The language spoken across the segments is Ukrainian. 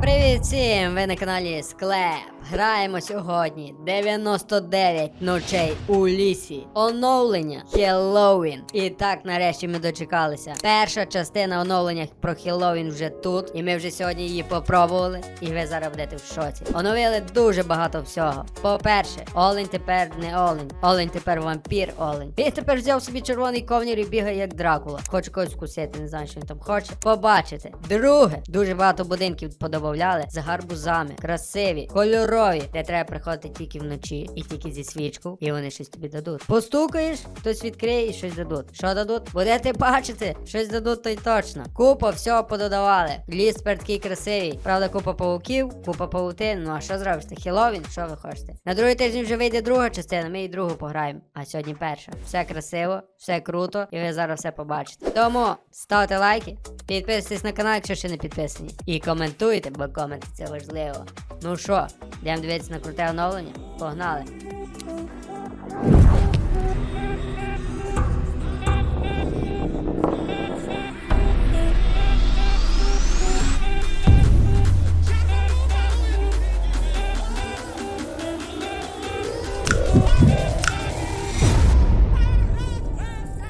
Привіт всім! Ви на каналі Склеп. Граємо сьогодні 99 ночей у лісі. Оновлення Хеллоуін. І так, нарешті ми дочекалися. Перша частина оновлення про Хеллоуін вже тут. І ми вже сьогодні її попробували. І ви зараз будете в шоці. Оновили дуже багато всього. По-перше, Олень тепер не Олень. Олень тепер вампір Олень. Він тепер взяв собі червоний ковнір і бігає як Дракула. Хоче когось вкусити, не знаю, що він там хоче. Побачите. Друге, дуже багато будинків подобавляли з гарбузами, красиві, кольорові, де треба приходити тільки вночі і тільки зі свічкою, і вони щось тобі дадуть. Постукаєш, хтось відкриє і щось дадуть. Що дадуть? Будете бачити, щось дадуть, то й точно. Купа всього пододавали. Ліс тепер такий красивий. Правда, купа пауків, купа паутин. Ну а що зробиш? Це Хеллоуін? Що ви хочете? На другий тиждень вже вийде друга частина, ми і другу пограємо. А сьогодні перша. Все красиво, все круто, і ви зараз все побачите. Тому ставте лайки, підписуйтесь на канал, якщо ще не підписані. І коментуйте, бо коменти це важливо. Ну що, йдемо дивитися на круте оновлення? Погнали!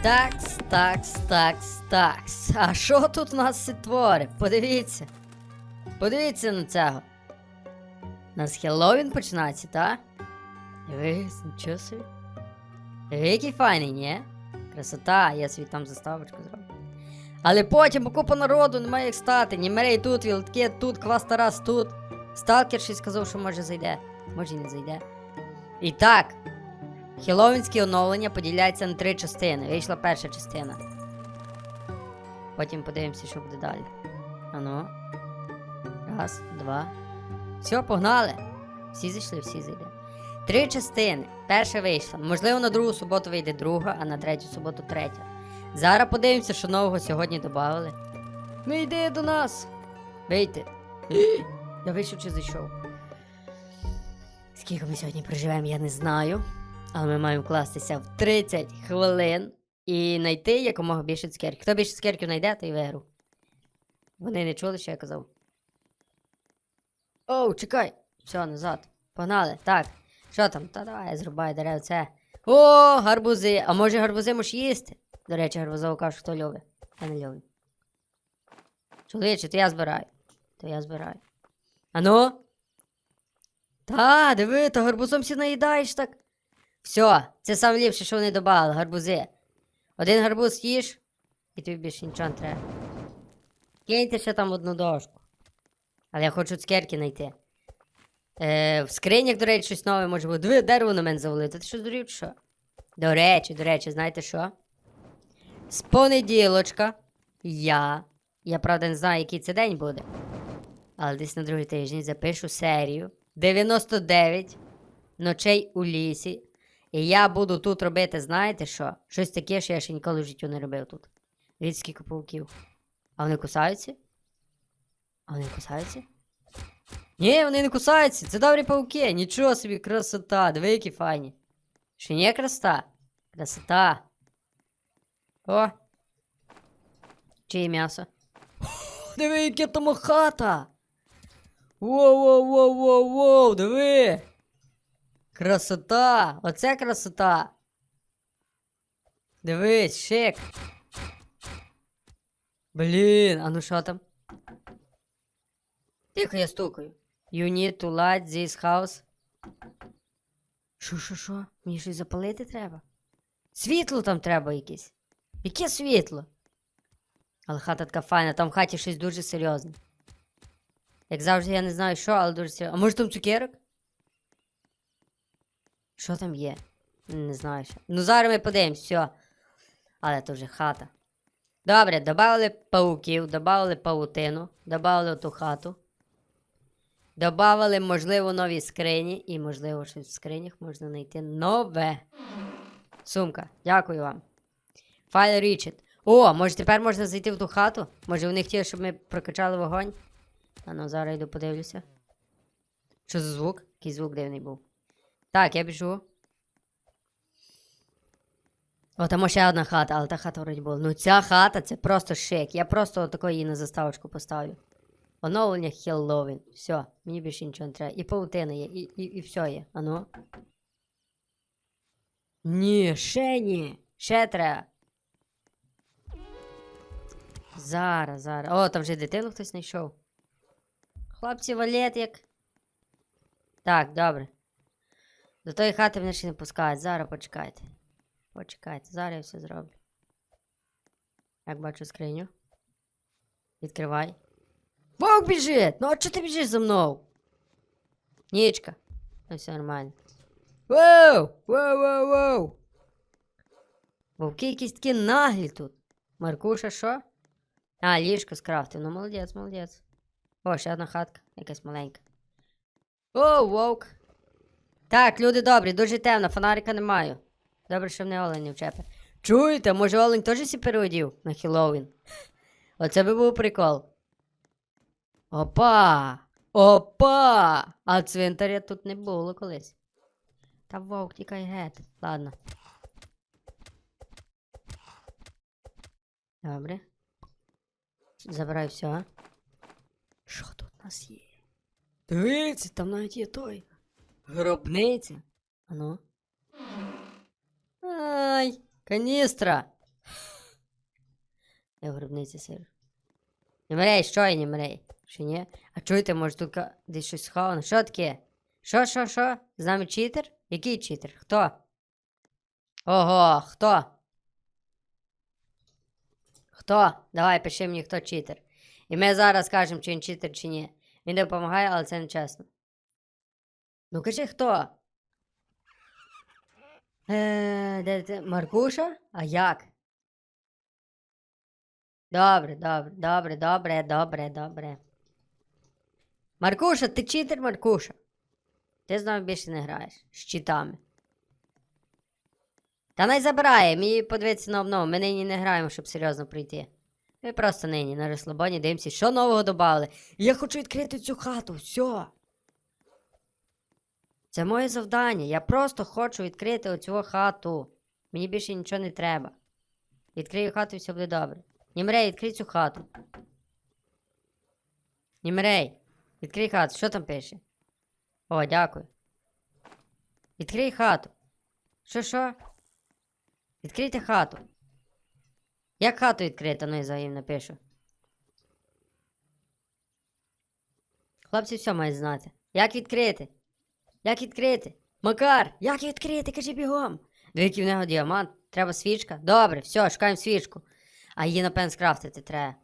Такс, такс, такс, такс. А що тут у нас творить? Подивіться. Подивіться на цього. У нас Хеллоуін починається, та? Дивись, нічого який файний, ні? Красота, я собі там заставочку зроблю. Але потім купа народу, немає як стати. Німерей тут, Вілтке тут, Квас Тарас тут. Сталкер щось сказав, що може зайде. Може і не зайде. І так, Хеллоуінське оновлення поділяється на три частини. Вийшла перша частина. Потім подивимося, що буде далі. Ану. Раз, два. Все, погнали. Всі зайшли, всі зайдемо. Три частини. Перша вийшла. Можливо, на другу суботу вийде друга, а на третю суботу третя. Зараз подивимося, що нового сьогодні додали. Ну йди до нас. Вийти. Я вийшов чи зайшов. Скільки ми сьогодні проживемо, я не знаю. Але ми маємо вкластися в 30 хвилин і знайти якомога більше цукерків. Хто більше цукерків знайде, той виграв. Вони не чули, що я казав. Оу, чекай! Все, назад. Погнали. Так. Що там? Та давай, зрубай деревце. О, гарбузи. А може гарбузи можеш їсти? До речі, гарбузову кашу хто любить? Я не люблю. Чоловіче, то я збираю. То я збираю. Ану? Та, диви, то гарбузом всі наїдаєш так. Все, це саме ліпше, що вони додали, гарбузи. Один гарбуз їж, і тобі більше нічого не треба. Киньте ще там одну дошку. Але я хочу цукерки знайти. Е, в скринях, до речі, щось нове може бути. Диви, дерево на мене завалити. Ти що здурів, що? До речі, до речі, знаєте що? З понеділочка я. Я правда не знаю, який це день буде. Але десь на другий тиждень запишу серію 99 ночей у лісі. І я буду тут робити, знаєте що? Щось таке, що я ще ніколи в житті не робив тут. Дивіться, скільки пауків. А вони кусаються? А вони кусаються? Ні, вони не кусаються. Це добрі пауки. Нічого собі, красота. Диви, які файні. Ще не красота? Красота. О. Чиє м'ясо? Диви, яке там хата. Воу-воу-воу-воу-воу, диви. Красота! Оце красота! Дивись, шик! Блін, а ну що там? Тихо, я стукаю. You need to light this house. Що, що, що? Мені щось запалити треба? Світло там треба якесь. Яке світло? Але хата така файна, там в хаті щось дуже серйозне. Як завжди, я не знаю що, але дуже серйозно. А може там цукерок? Що там є? Не знаю що. Ну зараз ми подивимось, все. Але то вже хата. Добре, додали пауків, додали паутину, додали ту хату. Добавили, можливо, нові скрині, і, можливо, щось в скринях можна знайти нове. Сумка. Дякую вам. Файл Річет. О, може тепер можна зайти в ту хату? Може вони хотіли, щоб ми прокачали вогонь? А ну зараз йду подивлюся. Що за звук? Який звук дивний був. Так, я біжу. О, там ще одна хата, але та хата вроді була. Ну ця хата це просто шик. Я просто отако її на заставочку поставлю. Оновлення Хеллоуін. Все, мені більше нічого не треба. І паутина є, і, і, і все є. Ану. Ні, ще ні. Ще треба. Зараз, зараз. О, там вже дитину хтось знайшов. Хлопці, валет як. Так, добре. До тої хати мене ще не пускають. Зараз почекайте. Почекайте, зараз я все зроблю. Як бачу скриню. Відкривай. Вовк біжить! Ну а чого ти біжиш за мною? Нічка. Ну все нормально. Воу! Воу, воу, воу! Вовки якісь такі наглі тут. Маркуша, що? А, ліжко скрафтив. Ну молодець, молодець. О, ще одна хатка, якась маленька. О, вовк. Так, люди добрі, дуже темно, фонарика не маю. Добре, що мене олень не вчепе. Чуєте, може олень теж сі переодів на Хеллоуін? Оце би був прикол. Опа! Опа! А цвинтаря тут не було колись. Та вовк тікай геть. Ладно. Добре. Забирай все. Що тут у нас є? Дивіться, там навіть є той. Гробниця. Ану. Ай, каністра. Я в гробниці сижу. Не мрей, що я не мрей? Чи ні? А чуєте, може тут десь щось сховано? Що таке? Що, що, що? З нами читер? Який читер? Хто? Ого, хто? Хто? Давай, пиши мені, хто читер. І ми зараз скажемо, чи він читер, чи ні. Він допомагає, але це не чесно. Ну кажи хто? Е, де ти? Маркуша? А як? Добре, добре, добре, добре, добре, добре. Маркуша, ти читер, Маркуша. Ти з нами більше не граєш. З читами. Та най забирає, мені подивитися на обнову. Ми нині не граємо, щоб серйозно прийти. Ми просто нині на розслабоні дивимося, що нового додали. Я хочу відкрити цю хату, все. Це моє завдання. Я просто хочу відкрити оцю хату. Мені більше нічого не треба. Відкрию хату і все буде добре. Німрей, відкрий цю хату. Німрей, відкрий хату. Що там пише? О, дякую. Відкрий хату. Що, що? Відкрийте хату. Як хату відкрити, ну і взаєм напишу. Хлопці все мають знати. Як відкрити? Як відкрити? Макар, як відкрити? Кажи бігом. Двійки в нього діамант. Треба свічка. Добре, все, шукаємо свічку. А її, напевно, скрафтити треба.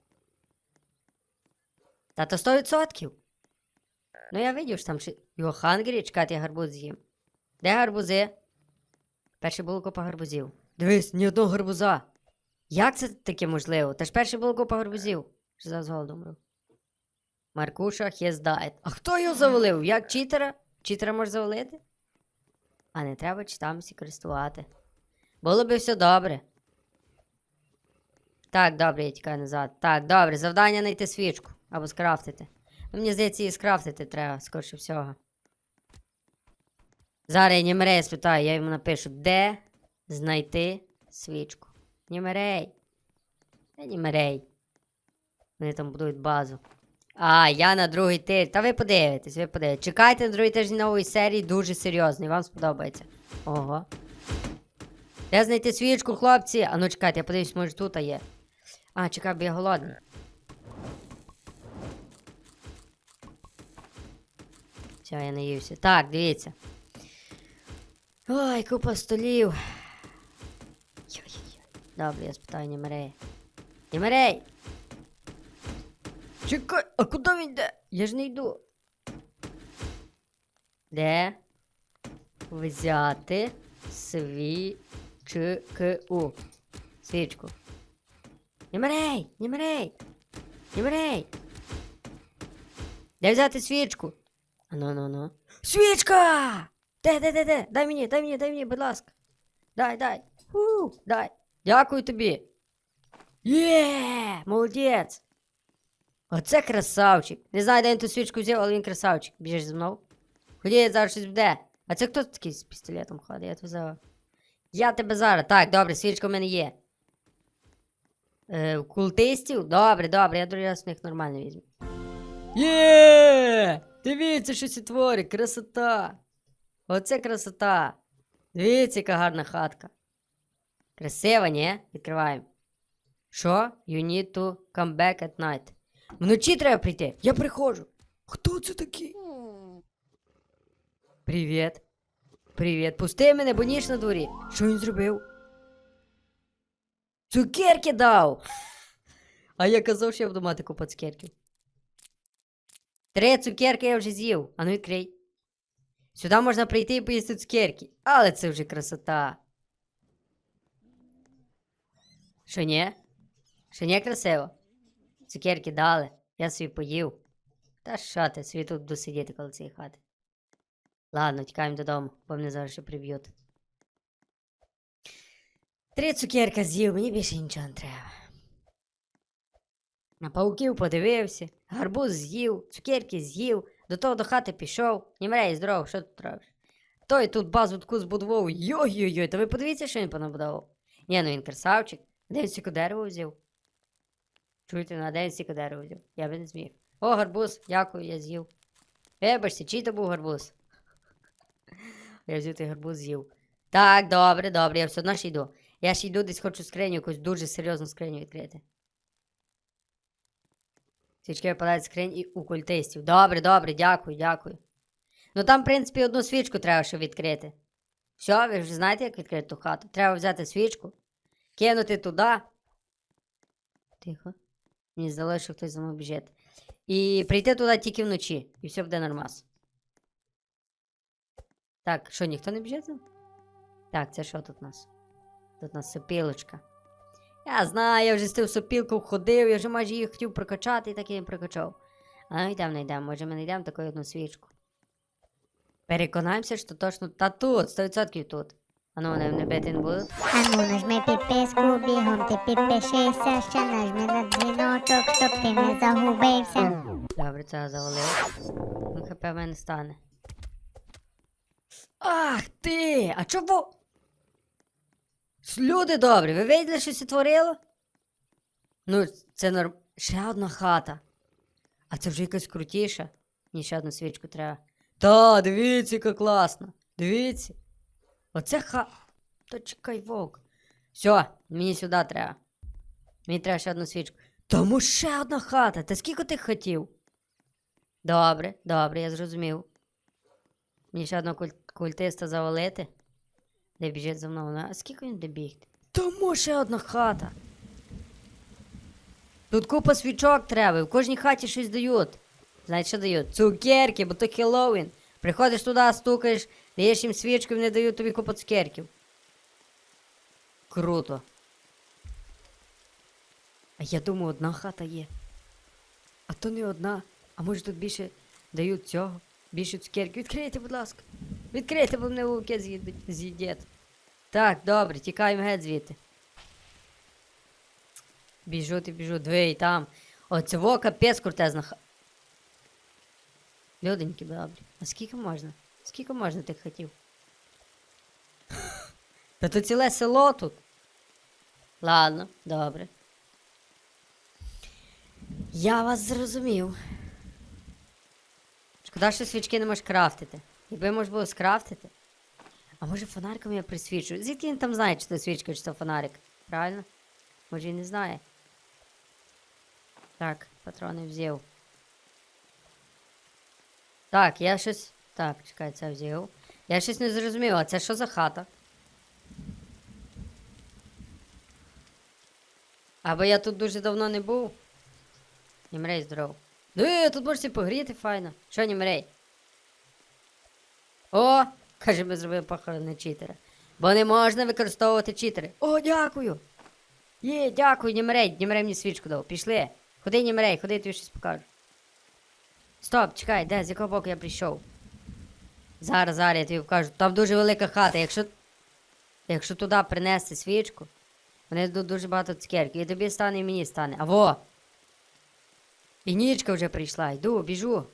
Та то 100%. Ну я видів, що там ще його хангері, чекати я гарбуз з'їм. Де гарбузи? Перше було купа гарбузів. Дивись, ні одного гарбуза. Як це таке можливо? Та ж перше було купа гарбузів. Що за голодом умру. Маркуша died. А хто його завалив? Як читера? Читера може завалити? А не треба читамся користувати. Було би все добре. Так, добре, я тікаю назад. Так, добре, завдання знайти свічку або скрафтити. Ну, мені здається, її скрафтити треба, скорше всього. Зараз я Німерея спитаю, я йому напишу, де знайти свічку. Німерей. Де Німерей? Вони там будують базу. А, я на другий тиждень. Та ви подивитесь, ви подивитесь. Чекайте на другий тиждень нової серії, дуже серйозний, вам сподобається. Ого. Де знайти свічку, хлопці? А ну чекайте, я подивлюсь, може тут є. А, чекай, бо я голодний. Все, я наївся. Так, дивіться. Ой, купа столів. Добре, я спитаю Німерея. Німерей! Чекай, а куди він йде? Я ж не йду. Де взяти свічку? Свічку. Німерей! Німерей! Німерей! Де взяти свічку? Ну, ну, ну. Свічка! Де, де, де, де? Дай мені, дай мені, дай мені, будь ласка. Дай, дай. Фу, дай. Дякую тобі. Є! Молодець! Оце красавчик. Не знаю, де він ту свічку взяв, але він красавчик. Біжиш зі мною? Ходіть, зараз щось буде. А це хто такий з пістолетом ходить? Я взяв. Я тебе зараз. Так, добре, свічка в мене є. Е, у култистів? Добре, добре, я другий раз в них нормально візьму. Є! Дивіться, що сі творить, красота! Оце красота! Дивіться, яка гарна хатка. Красива, ні? Відкриваємо. Що? You need to come back at night. Вночі треба прийти. Я приходжу. Хто це такий? Привіт. Привіт. Пусти мене, бо ніч на дворі. Що він зробив? Цукерки дав. А я казав, що я буду мати купа цукерків. Три цукерки я вже з'їв. А ну відкрий. Сюди можна прийти і поїсти цукерки. Але це вже красота. Що ні? Що ні красиво? Цукерки дали, я собі поїв. Та що ти, собі тут буду коло цієї хати. Ладно, тікаємо додому, бо мене зараз ще приб'ють. Три цукерка з'їв, мені більше нічого не треба. На пауків подивився, гарбуз з'їв, цукерки з'їв, до того до хати пішов. Німрей, здоров, що тут робиш? Той тут базу таку збудував. Йой-йой-йой, та ви подивіться, що він понабудував. Ні, ну він красавчик. Де стільки дерево взяв? Чуєте, на де він стільки дерево взяв? Я би не зміг. О, гарбуз, дякую, я з'їв. Вибачте, чий то був гарбуз? Я взяв той гарбуз з'їв. Так, добре, добре, я все одно ж йду. Я ж йду десь хочу скриню, якусь дуже серйозну скриню відкрити. Свічки випадають скринь і у культистів. Добре, добре, дякую, дякую. Ну там, в принципі, одну свічку треба ще відкрити. Все, ви вже знаєте, як відкрити ту хату. Треба взяти свічку, кинути туди. Тихо. Мені здалося, що хтось за мною біжить. І прийти туди тільки вночі, і все буде нормас. Так, що, ніхто не біжить? Так, це що тут у нас? Тут у нас сопілочка. Я знаю, я вже з тим сопілку ходив, я вже майже її хотів прокачати і так і не прокачав. А ну йдемо, знайдемо, може ми знайдемо таку одну свічку. Переконаємося, що точно та тут, 100% тут. А ну вони не бити не будуть. Ану, нажми підписку, бігом ти підпишися, ще нажми на дзвіночок, щоб ти не загубився. Добре, це я завалив. Ну, хп в мене стане. Ах ти! А чого? Люди добрі, ви виділи, що це творило? Ну, це норм. Ще одна хата. А це вже якась крутіша. Мені ще одну свічку треба. Та, дивіться, яка класна. Дивіться. Оце ха. Та чекай, вовк. Все, мені сюди треба. Мені треба ще одну свічку. Тому ще одна хата. Та скільки ти хотів? Добре, добре, я зрозумів. Мені ще одного куль- культиста завалити. Де біжить за мною. Ну, А скільки він буде бігти? Тому ще одна хата. Тут купа свічок треба, в кожній хаті щось дають. Знаєте, що дають? Цукерки, бо то Хеллоуін. Приходиш туди, стукаєш, даєш їм свічку, і вони дають тобі купу цукерків. Круто. А я думаю, одна хата є. А то не одна. А може тут більше дають цього? Більше цукерки. Відкрийте, будь ласка. Відкрийте, бо мене вовки з'їдять. Так, добре, тікаємо геть звідти. Біжу ти біжу, дві там. Оце во капець крутезна ха. Люденькі добрі. А скільки можна? Скільки можна тих хотів? Та то ціле село тут. Ладно, добре. Я вас зрозумів. Шкода, що свічки не можеш крафтити. Якби можна було скрафтити. А може фонариком я присвічую? Звідки він там знає, чи це свічка, чи це фонарик? Правильно? Може і не знає. Так, патрони взяв. Так, я щось. Так, чекай, це взяв. Я щось не зрозумів, а це що за хата? Або я тут дуже давно не був. Німрей здоров. Ну, тут можете погріти файно. Що, Німрей? О! Каже, ми зробили похорони читера. Бо не можна використовувати читери. О, дякую! Є, дякую, Німрей. Німрей мені свічку дав. Пішли. Ходи, Німрей, ходи, я тобі щось покажу. Стоп, чекай, де, з якого боку я прийшов? Зараз, зараз я тобі покажу. Там дуже велика хата. Якщо. Якщо туди принести свічку, вони дадуть дуже багато цукерків. І тобі стане, і мені стане. А во! І нічка вже прийшла. Йду, біжу.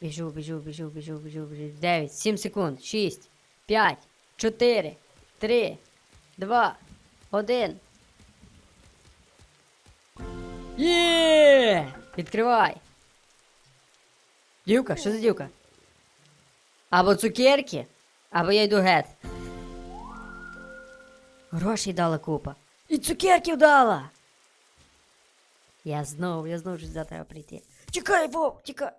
Біжу, біжу, біжу, біжу, біжу, біжу. 9, 7 секунд. 6, 5, 4, 3, 2, 1. Є! Відкривай. Дівка, що за дівка? Або цукерки, або я йду геть. Грошей дала купа. І цукерків дала. Я знову, я знову щось за тебе прийти. Тікай, Вовк, тікай.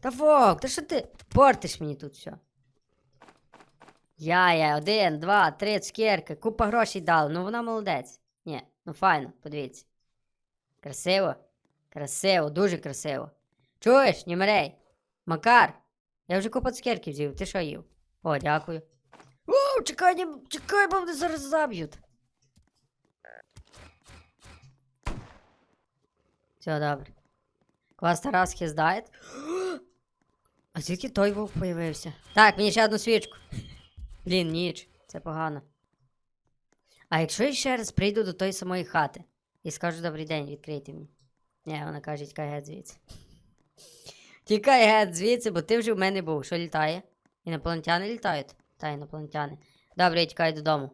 Та Вовк, та що ти портиш мені тут все? Я, я, один, два, три цукерки, купа грошей дала. Ну вона молодець. Ні, ну файно, подивіться. Красиво. Красиво, дуже красиво. Чуєш, Німерей? Макар, я вже купа цукерків з'їв, ти що їв? О, дякую. О, чекай, не... чекай, бо мене зараз заб'ють. Все добре. Клас Тарас хіздає. А звідки той вовк появився? Так, мені ще одну свічку. Блін, ніч, це погано. А якщо я ще раз прийду до тої самої хати і скажу добрий день, відкрийте мені. Ні, вона каже, тікай геть звідси. Тікай геть звідси, бо ти вже в мене був. Що літає? Інопланетяни літають? Та інопланетяни. Добре, я тікаю додому.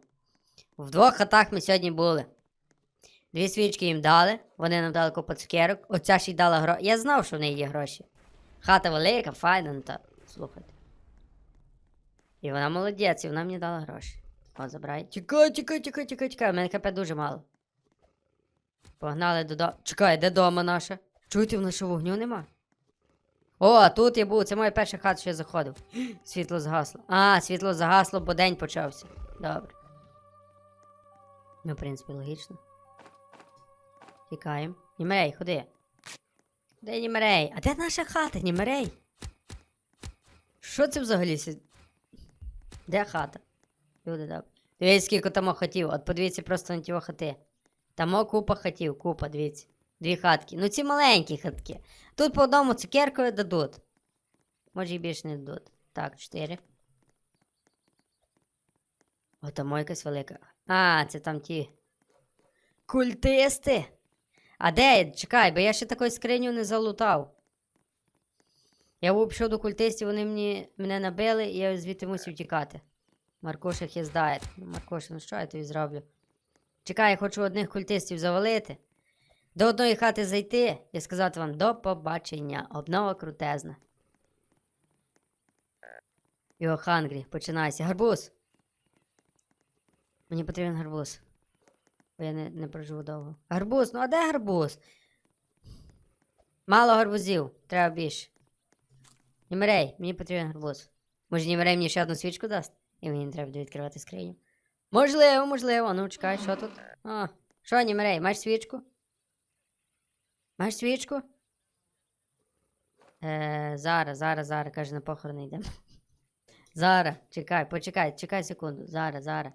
В двох хатах ми сьогодні були. Дві свічки їм дали, вони нам дали купу цукерок. Оця ще й дала гроші. Я знав, що в неї є гроші. Хата велика, файна, ну та слухайте. І вона молодець, і вона мені дала гроші. О, забирай. Тікай, тікай, тікай, тікай, тікай. У мене КП дуже мало. Погнали додому. Чекай, де дома наша? Чуєте, в нас вогню нема? О, тут я був, це моя перша хата, що я заходив. Світло згасло. А, світло загасло, бо день почався. Добре. Ну, в принципі, логічно. Тікаємо. Німерей, ходи. Де Німерей? А де наша хата, Німерей? Що це взагалі? Де хата? Люди добре. Дивіться, скільки там хотів. От подивіться просто на ті хати. Там купа хатів, купа, дивіться. Дві хатки. Ну ці маленькі хатки. Тут по одному цукеркою дадуть. Може і більше не дадуть. Так, чотири. О, там якась велика. А, це там ті. Культисти. А де? Чекай, бо я ще такої скриню не залутав. Я був до культистів, вони мені, мене набили, і я звідти мусив тікати. Маркоша хіздає. Маркоша, ну що я тобі зроблю? Чекай, я хочу одних культистів завалити. До одної хати зайти і сказати вам до побачення. Обнова крутезна. Його хангрі, починайся. Гарбуз. Мені потрібен гарбуз. Бо я не, не проживу довго. Гарбуз, ну а де гарбуз? Мало гарбузів, треба більше. Німерей, мені потрібен гарбуз. Може, Німерей мені ще одну свічку дасть? І мені не треба буде відкривати скриню. Можливо, можливо. Ну, чекай, що тут? А, що, Німерей, маєш свічку? Маєш свічку? Е, зараз, зараз, зараз, каже, на похорони йдемо. Зараз, чекай, почекай, чекай секунду. Зараз, зараз.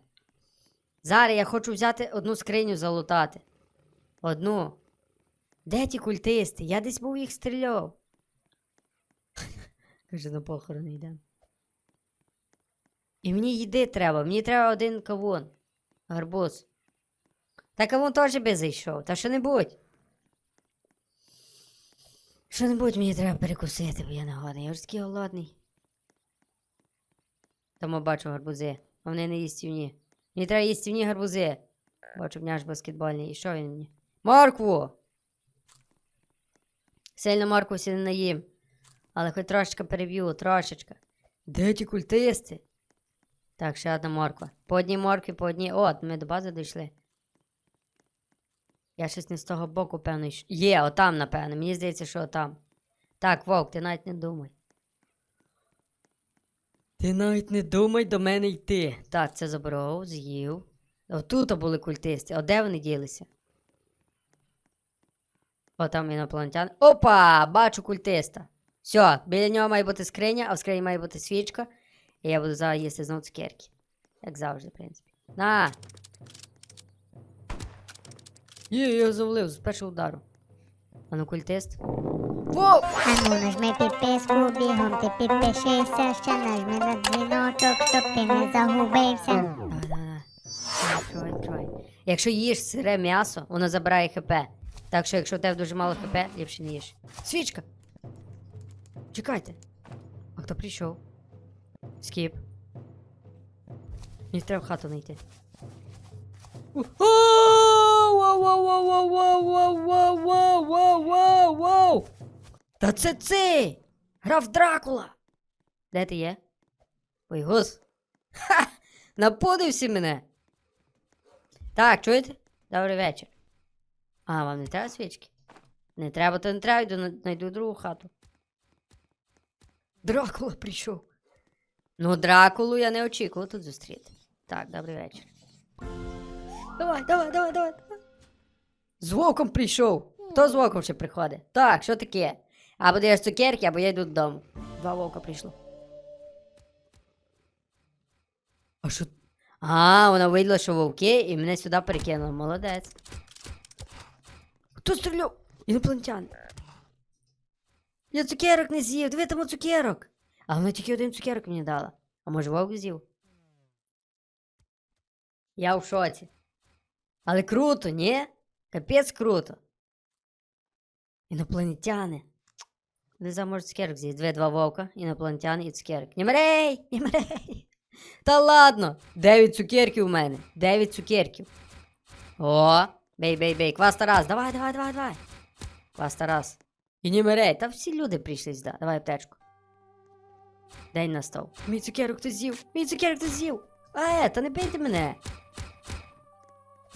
Зараз я хочу взяти одну скриню залутати. Одну. Де ті культисти? Я десь був їх стріляв. Каже, на похорони йдемо. І мені їди треба, мені треба один кавун. Гарбуз. Та кавун теж би зайшов, та що-небудь. Що-небудь мені треба перекусити, бо я не голодний. Я вже такий голодний. Тому бачу гарбузи. А вони не їстівні. Мені треба їстівні гарбузи. Бачу, в наш баскетбольний. І що він мені? Моркву! Сильно моркву всі не наїм. Але хоч трошечка переб'ю, трошечка. Де ті культисти? Так, ще одна морква. По одній моркві, по одній. От, ми до бази дійшли. Я щось не з того боку, певно, йш- Є, отам, напевно. Мені здається, що отам. Так, Вовк, ти навіть не думай. Ти навіть не думай до мене йти. Так, це забрав, з'їв. Отут були культисти. О, де вони ділися? О, там інопланетян. Опа! Бачу культиста. Все, біля нього має бути скриня, а в скрині має бути свічка. І я буду зараз їсти знову цукерки. Як завжди, в принципі. На! Є, я завалив з першого удару. А ну культист. Воу! Ану, нажми підписку, бігом ти підпишися, ще нажми на дзвіночок, щоб ти не загубився. Відкривай, відкривай. Якщо їш сире м'ясо, воно забирає хп. Так що, якщо в тебе дуже мало хп, ліпше не їж. Свічка! Чекайте. А хто прийшов? Скіп. Мені треба в хату знайти. О, Воу, воу, воу, воу, воу, воу, воу, воу, воу, воу, воу. Та це цей! Граф Дракула! Де ти є? Ой, гус. Ха! Напудився мене. Так, чуєте? Добрий вечір. А, вам не треба свічки? Не треба, то не треба, йду на- знайду другу хату. Дракула прийшов. Ну, Дракулу я не очікував тут зустріти. Так, добрий вечір. Давай, давай, давай, давай. З вовком прийшов. Хто з вовком ще приходить? Так, що таке? Або даєш цукерки, або я йду додому. Два вовка прийшло. А що? А, вона виділа, що вовки, і мене сюди перекинула. Молодець. Хто стріляв? Інопланетян. Я цукерок не з'їв, диви там цукерок. А вона тільки один цукерок мені дала. А може вовк з'їв? Я в шоці. Але круто, ні? Капець круто. Інопланетяни. Не знаю, може цукерок з'їсть. Два вовка, інопланетяни і цукерок. Німерей! Німерей! Та ладно! Дев'ять цукерків у мене. Дев'ять цукерків. О, бей, бей, бей. Квас Тарас, давай, давай, давай, давай. Квас Тарас. І Німерей, та всі люди прийшли сюди. Давай аптечку. День настав. Мій цукерок хтось з'їв. Мій цукерок хтось з'їв. А, та не бийте мене.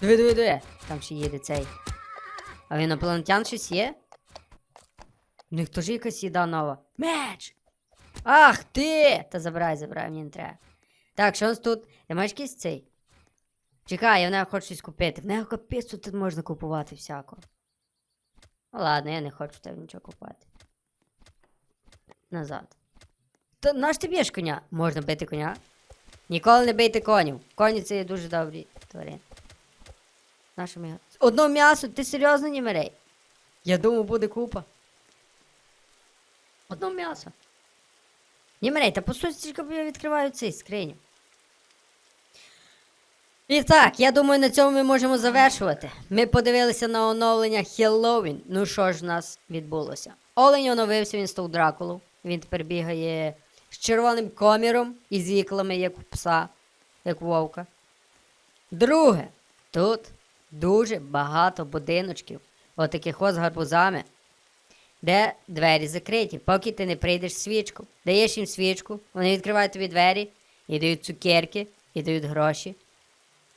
Диви, диви, диви. Там ще їде цей. А в інопланетян щось є? У них теж якась їда нова. Меч! Ах ти! Та забирай, забирай, мені не треба. Так, що у нас тут? Ти маєш якийсь цей? Чекай, я в нього хочу щось купити. В нього капець тут можна купувати всякого. Ну ладно, я не хочу в тебе нічого купувати. Назад. Та наш ти б'єш коня? Можна бити коня. Ніколи не бийте конів. Коні це є дуже добрі тварини. Наше м'ясо. Одно м'ясо, ти серйозно німерей? Я думав, буде купа. Одно м'ясо. Німерей, та по суті я відкриваю цей скриню. І так, я думаю, на цьому ми можемо завершувати. Ми подивилися на оновлення Хеллоуін. Ну що ж в нас відбулося? Олень оновився, він став Дракулу. Він тепер бігає з червоним коміром і з іклами, як у пса, як у вовка. Друге, тут дуже багато будиночків, отаких ось з гарбузами, де двері закриті, поки ти не прийдеш свічку. Даєш їм свічку, вони відкривають тобі двері і дають цукерки, і дають гроші.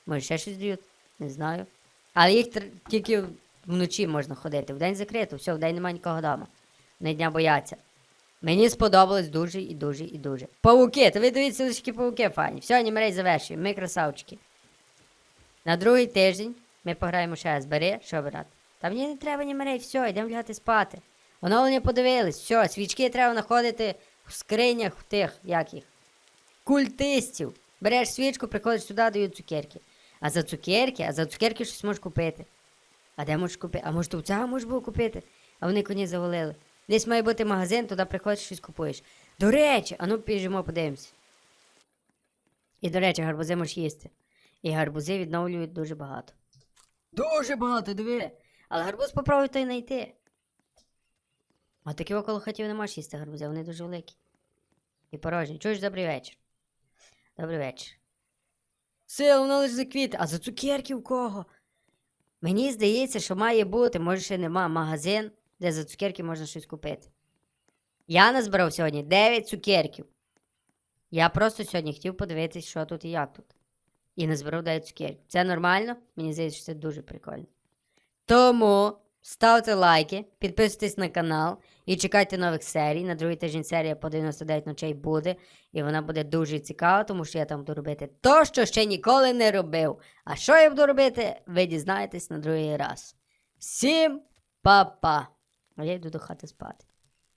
Може, ще щось дають, не знаю. Але їх тільки вночі можна ходити. Вдень закрито, все, вдень немає нікого вдома. На дня бояться. Мені сподобалось дуже і дуже і дуже. Павуки, та ви дивіться лише павуки файні. Все, анімерей завершуємо. Ми красавчики. На другий тиждень ми пограємо ще раз. Бери, що брати? Та мені не треба німерей, все, йдемо лягати спати. Оновлення подивились, все, свічки треба знаходити в скринях в тих, як. Культистів. Береш свічку, приходиш сюди, дають цукерки. А за цукерки, а за цукерки щось можеш купити. А де можеш купити? А може тут цього можеш було купити? А вони коні завалили. Десь має бути магазин, туди приходиш щось купуєш. До речі, а ну біжимо, подивимось. І, до речі, гарбузи можеш їсти. І гарбузи відновлюють дуже багато. Дуже багато, диви. Але гарбуз попробуй той знайти. А такі около хатів не можеш їсти гарбузи, вони дуже великі. І порожні. Чуєш, добрий вечір. Добрий вечір. Сила, воно лише за квіти, а за цукерки в кого? Мені здається, що має бути, може ще нема, магазин, де за цукерки можна щось купити. Я назбирав сьогодні 9 цукерків. Я просто сьогодні хотів подивитись, що тут і як тут. І назбирав 9 цукерків. Це нормально? Мені здається, що це дуже прикольно. Тому ставте лайки, підписуйтесь на канал і чекайте нових серій. На другий тиждень серія по 99 ночей буде. І вона буде дуже цікава, тому що я там буду робити то, що ще ніколи не робив. А що я буду робити, ви дізнаєтесь на другий раз. Всім па-па! А я йду до хати спати.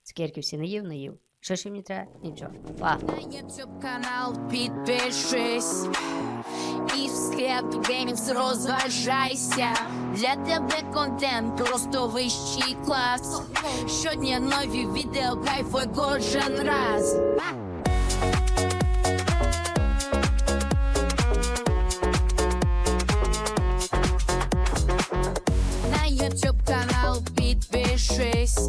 Цукерки всі наїв, наїв. Що ще мені треба? Нічого. Па. На YouTube канал підпишись І в геймінг розважайся Для тебе контент просто вищий клас Щодня нові відео, кайфуй кожен раз На YouTube канал підпишись